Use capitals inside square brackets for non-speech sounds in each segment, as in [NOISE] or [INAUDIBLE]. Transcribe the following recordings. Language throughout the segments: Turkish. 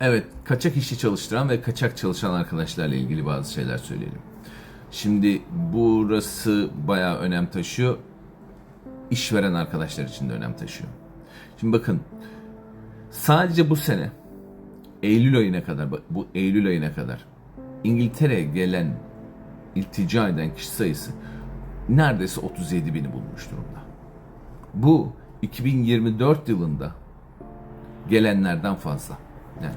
Evet, kaçak işçi çalıştıran ve kaçak çalışan arkadaşlarla ilgili bazı şeyler söyleyelim. Şimdi burası bayağı önem taşıyor. İşveren arkadaşlar için de önem taşıyor. Şimdi bakın, sadece bu sene Eylül ayına kadar, bu Eylül ayına kadar İngiltere'ye gelen iltica eden kişi sayısı neredeyse 37 bini bulmuş durumda. Bu 2024 yılında gelenlerden fazla. Yani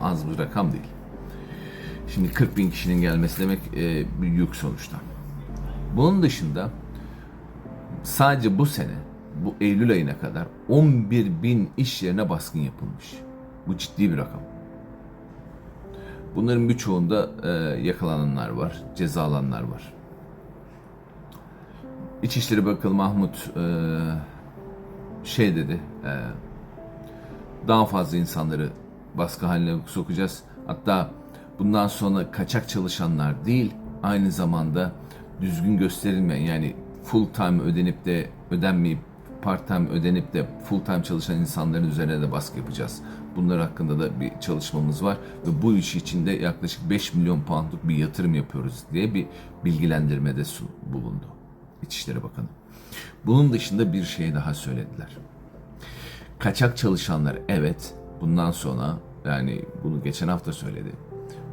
az bir rakam değil. Şimdi 40 bin kişinin gelmesi demek e, bir yük sonuçta. Bunun dışında sadece bu sene, bu Eylül ayına kadar 11 bin iş yerine baskın yapılmış. Bu ciddi bir rakam. Bunların birçoğunda e, yakalananlar var, cezalananlar var. İçişleri Bakanı Mahmut e, şey dedi, e, daha fazla insanları baskı haline sokacağız. Hatta bundan sonra kaçak çalışanlar değil, aynı zamanda düzgün gösterilmeyen yani full time ödenip de ödenmeyip part time ödenip de full time çalışan insanların üzerine de baskı yapacağız. Bunlar hakkında da bir çalışmamız var ve bu iş için de yaklaşık 5 milyon poundluk bir yatırım yapıyoruz diye bir bilgilendirmede bulundu İçişleri Bakanı. Bunun dışında bir şey daha söylediler. Kaçak çalışanlar evet bundan sonra yani bunu geçen hafta söyledi.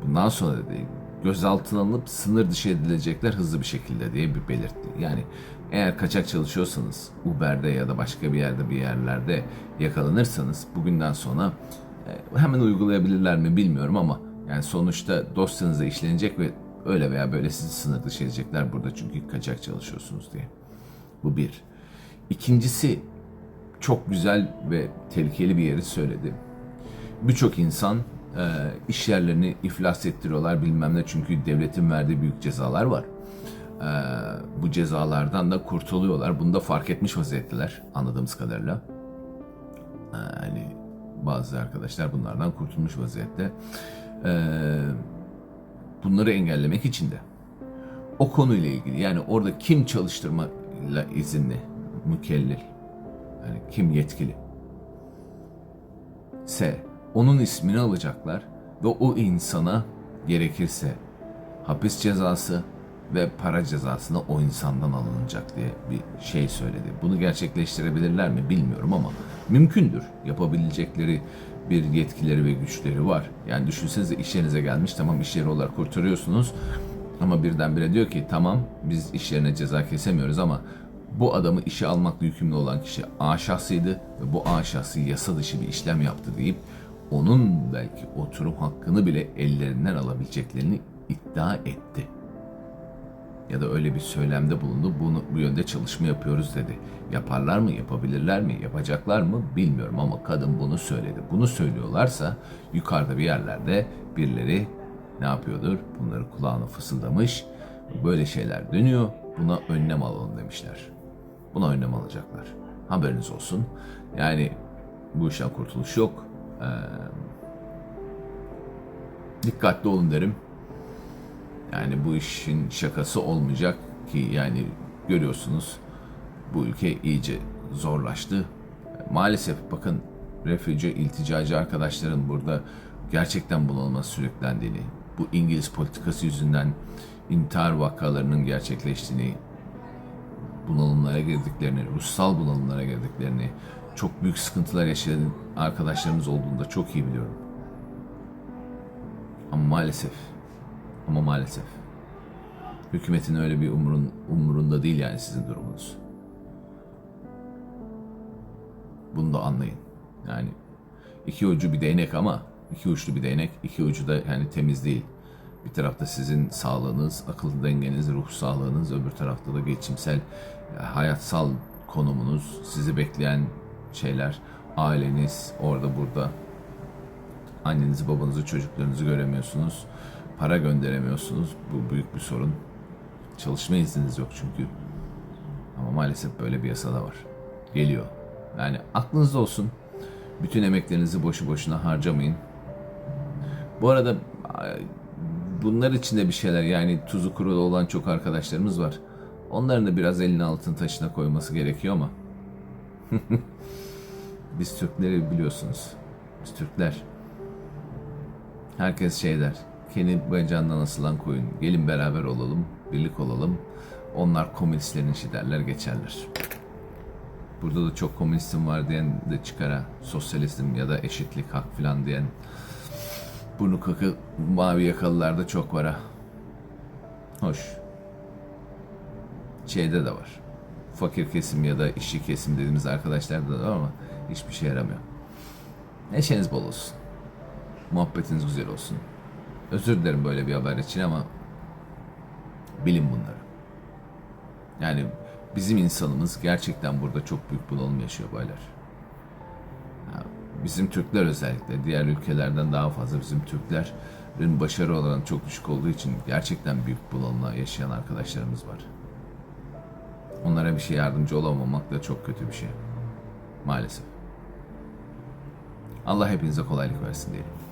Bundan sonra dedi gözaltına alınıp sınır dışı edilecekler hızlı bir şekilde diye bir belirtti. Yani eğer kaçak çalışıyorsanız Uber'de ya da başka bir yerde bir yerlerde yakalanırsanız bugünden sonra e, hemen uygulayabilirler mi bilmiyorum ama yani sonuçta dosyanıza işlenecek ve öyle veya böyle sizi sınır dışı edecekler burada çünkü kaçak çalışıyorsunuz diye. Bu bir. İkincisi çok güzel ve tehlikeli bir yeri söyledi. Birçok insan e, iş yerlerini iflas ettiriyorlar bilmem ne çünkü devletin verdiği büyük cezalar var. E, bu cezalardan da kurtuluyorlar. Bunu da fark etmiş vaziyetteler anladığımız kadarıyla. E, hani bazı arkadaşlar bunlardan kurtulmuş vaziyette. E, bunları engellemek için de o konuyla ilgili yani orada kim çalıştırmayla izinli, mükellel, yani kim yetkili ise onun ismini alacaklar ve o insana gerekirse hapis cezası ve para cezasına o insandan alınacak diye bir şey söyledi. Bunu gerçekleştirebilirler mi bilmiyorum ama mümkündür. Yapabilecekleri bir yetkileri ve güçleri var. Yani düşünsenize iş yerinize gelmiş tamam iş yeri olarak kurtarıyorsunuz ama birdenbire diyor ki tamam biz iş yerine ceza kesemiyoruz ama bu adamı işe almakla yükümlü olan kişi A şahsıydı ve bu A şahsı yasa dışı bir işlem yaptı deyip onun belki oturum hakkını bile ellerinden alabileceklerini iddia etti. Ya da öyle bir söylemde bulundu. Bunu bu yönde çalışma yapıyoruz dedi. Yaparlar mı, yapabilirler mi, yapacaklar mı bilmiyorum ama kadın bunu söyledi. Bunu söylüyorlarsa yukarıda bir yerlerde birileri ne yapıyordur? Bunları kulağına fısıldamış. Böyle şeyler dönüyor. Buna önlem alalım demişler. Buna önlem alacaklar. Haberiniz olsun. Yani bu işten kurtuluş yok. Ee, dikkatli olun derim. Yani bu işin şakası olmayacak ki yani görüyorsunuz bu ülke iyice zorlaştı. Maalesef bakın refüje, ilticacı arkadaşların burada gerçekten bunalıma sürüklendiğini, bu İngiliz politikası yüzünden intihar vakalarının gerçekleştiğini, bunalımlara girdiklerini, ruhsal bunalımlara girdiklerini, çok büyük sıkıntılar yaşayan arkadaşlarımız olduğunu da çok iyi biliyorum. Ama maalesef, ama maalesef hükümetin öyle bir umurun, umurunda değil yani sizin durumunuz. Bunu da anlayın. Yani iki ucu bir değnek ama iki uçlu bir değnek, iki ucu da yani temiz değil. Bir tarafta sizin sağlığınız, akıl dengeniz, ruh sağlığınız, öbür tarafta da geçimsel, e, hayatsal konumunuz, sizi bekleyen şeyler, aileniz orada burada. Annenizi, babanızı, çocuklarınızı göremiyorsunuz. Para gönderemiyorsunuz. Bu büyük bir sorun. Çalışma izniniz yok çünkü. Ama maalesef böyle bir yasa da var. Geliyor. Yani aklınızda olsun. Bütün emeklerinizi boşu boşuna harcamayın. Bu arada bunlar içinde bir şeyler yani tuzu kuru olan çok arkadaşlarımız var. Onların da biraz elini altın taşına koyması gerekiyor ama. [LAUGHS] Biz Türkleri biliyorsunuz. Biz Türkler Herkes şey der. Kendi bacağından asılan koyun. Gelin beraber olalım, birlik olalım. Onlar komünistlerin işi derler geçerler. Burada da çok komünistim var diyen de çıkar ha. Sosyalizm ya da eşitlik, hak filan diyen. Burnu kakı mavi yakalılarda çok var ha. Hoş. Şeyde de var. Fakir kesim ya da işçi kesim dediğimiz arkadaşlarda da var ama hiçbir şey yaramıyor. Neşeniz bol olsun. Muhabbetiniz güzel olsun. Özür dilerim böyle bir haber için ama bilin bunları. Yani bizim insanımız gerçekten burada çok büyük bunalım yaşıyor baylar. Bizim Türkler özellikle diğer ülkelerden daha fazla bizim Türklerin başarı oranı çok düşük olduğu için gerçekten büyük bunalımla yaşayan arkadaşlarımız var. Onlara bir şey yardımcı olamamak da çok kötü bir şey. Maalesef. Allah hepinize kolaylık versin diyelim.